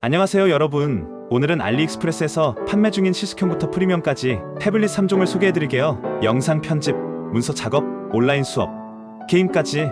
안녕하세요 여러분. 오늘은 알리익스프레스에서 판매 중인 실습형부터 프리미엄까지 태블릿 3종을 소개해드릴게요. 영상 편집, 문서 작업, 온라인 수업, 게임까지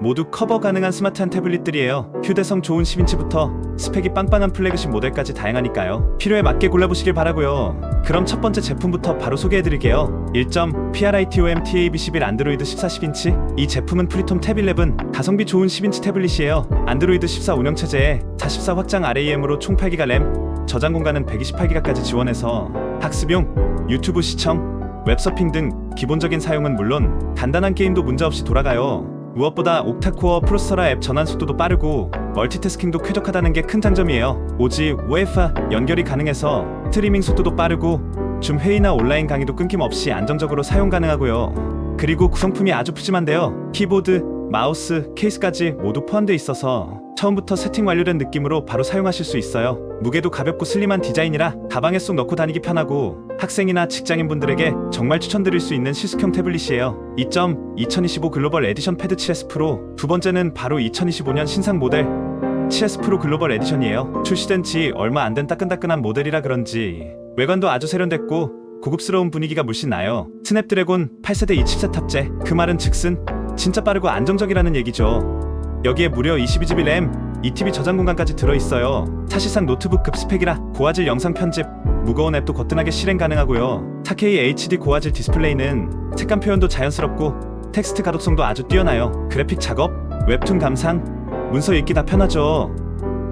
모두 커버 가능한 스마트한 태블릿들이에요. 휴대성 좋은 10인치부터 스펙이 빵빵한 플래그십 모델까지 다양하니까요. 필요에 맞게 골라보시길 바라고요. 그럼 첫 번째 제품부터 바로 소개해드릴게요. 1점 PRITOM TAB11 안드로이드 14 10인치. 이 제품은 프리톰 탭11 가성비 좋은 10인치 태블릿이에요. 안드로이드 14 운영체제에 44 확장 RAM으로 총 8기가 램 저장 공간은 128기가까지 지원해서 학습용, 유튜브 시청, 웹서핑 등 기본적인 사용은 물론 간단한 게임도 문제없이 돌아가요. 무엇보다 옥타코어 프로세서라 앱 전환 속도도 빠르고 멀티태스킹도 쾌적하다는 게큰 장점이에요. 오직 웨이파 연결이 가능해서 스트리밍 속도도 빠르고 줌 회의나 온라인 강의도 끊김없이 안정적으로 사용 가능하고요. 그리고 구성품이 아주 푸짐한데요. 키보드, 마우스, 케이스까지 모두 포함되어 있어서 처음부터 세팅 완료된 느낌으로 바로 사용하실 수 있어요. 무게도 가볍고 슬림한 디자인이라 가방에 쏙 넣고 다니기 편하고 학생이나 직장인분들에게 정말 추천드릴 수 있는 실습형 태블릿이에요. 2점 2025 글로벌 에디션 패드 7S 프로 두 번째는 바로 2025년 신상 모델 7S 프로 글로벌 에디션이에요. 출시된 지 얼마 안 된 따끈따끈한 모델이라 그런지 외관도 아주 세련됐고 고급스러운 분위기가 물씬 나요. 스냅드래곤 8세대 2 칩셋 탑재. 그 말은 즉슨 진짜 빠르고 안정적이라는 얘기죠. 여기에 무려 22GB 램, 2TB 저장 공간까지 들어있어요. 사실상 노트북 급 스펙이라 고화질 영상 편집, 무거운 앱도 거뜬하게 실행 가능하고요. 4K HD 고화질 디스플레이는 색감 표현도 자연스럽고 텍스트 가독성도 아주 뛰어나요. 그래픽 작업, 웹툰 감상, 문서 읽기 다 편하죠.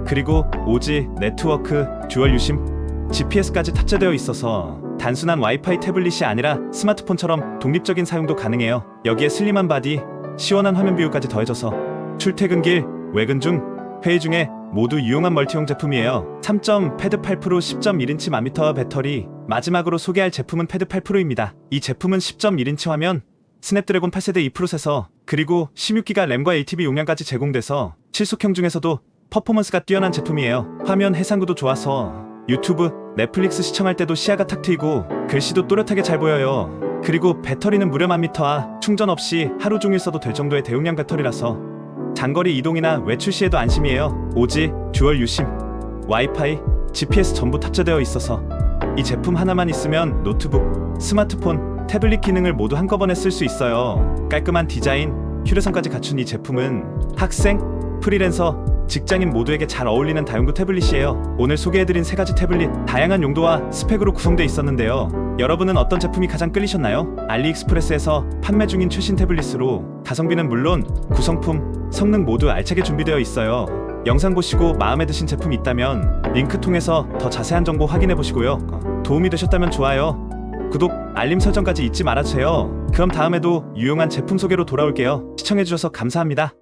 그리고 오지, 네트워크, 듀얼 유심, GPS까지 탑재되어 있어서 단순한 와이파이 태블릿이 아니라 스마트폰처럼 독립적인 사용도 가능해요. 여기에 슬림한 바디, 시원한 화면 비율까지 더해져서 출퇴근길, 외근 중, 회의 중에 모두 유용한 멀티용 제품이에요. 3점 패드 8 프로 10.1인치 만미터 배터리. 마지막으로 소개할 제품은 패드 8 프로입니다. 이 제품은 10.1인치 화면, 스냅드래곤 8세대 2 프로세서, 그리고 16기가 램과 ATB 용량까지 제공돼서 실속형 중에서도 퍼포먼스가 뛰어난 제품이에요. 화면 해상도도 좋아서 유튜브, 넷플릭스 시청할 때도 시야가 탁 트이고 글씨도 또렷하게 잘 보여요. 그리고 배터리는 무려 만미터아 충전 없이 하루 종일 써도 될 정도의 대용량 배터리라서 장거리 이동이나 외출 시에도 안심이에요. 오지, 듀얼 유심, 와이파이, GPS 전부 탑재되어 있어서 이 제품 하나만 있으면 노트북, 스마트폰, 태블릿 기능을 모두 한꺼번에 쓸 수 있어요. 깔끔한 디자인, 휴대성까지 갖춘 이 제품은 학생, 프리랜서, 직장인 모두에게 잘 어울리는 다용도 태블릿이에요. 오늘 소개해드린 세 가지 태블릿 다양한 용도와 스펙으로 구성되어 있었는데요. 여러분은 어떤 제품이 가장 끌리셨나요? 알리익스프레스에서 판매 중인 최신 태블릿으로 가성비는 물론 구성품, 성능 모두 알차게 준비되어 있어요. 영상 보시고 마음에 드신 제품이 있다면 링크 통해서 더 자세한 정보 확인해 보시고요. 도움이 되셨다면 좋아요. 구독, 알림 설정까지 잊지 말아주세요. 그럼 다음에도 유용한 제품 소개로 돌아올게요. 시청해주셔서 감사합니다.